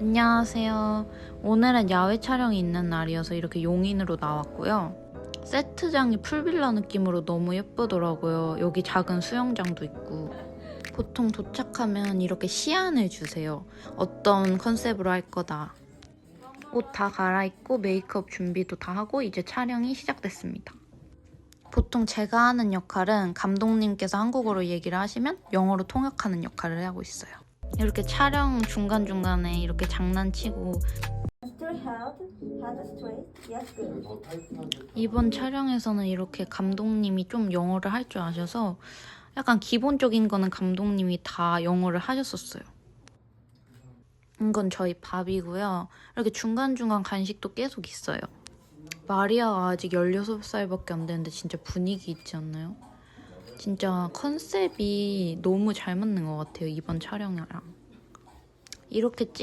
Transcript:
안녕하세요. 오늘은 야외 촬영이 있는 날이어서 이렇게 용인으로 나왔고요. 세트장이 풀빌라 느낌으로 너무 예쁘더라고요. 여기 작은 수영장도 있고. 보통 도착하면 이렇게 시안을 주세요. 어떤 컨셉으로 할 거다. 옷 다 갈아입고 메이크업 준비도 다 하고 이제 촬영이 시작됐습니다. 보통 제가 하는 역할은 감독님께서 한국어로 얘기를 하시면 영어로 통역하는 역할을 하고 있어요. 이렇게 촬영 중간중간에 이렇게 장난치고. 이번 촬영에서는 이렇게 감독님이 좀 영어를 할 줄 아셔서 약간 기본적인 거는 감독님이 다 영어를 하셨었어요. 이건 저희 밥이고요. 이렇게 중간중간 간식도 계속 있어요. 마리아가 아직 16살밖에 안 되는데 진짜 분위기 있지 않나요? 진짜 컨셉이 너무 잘 맞는 것 같아요. 이번 촬영이랑. 이렇게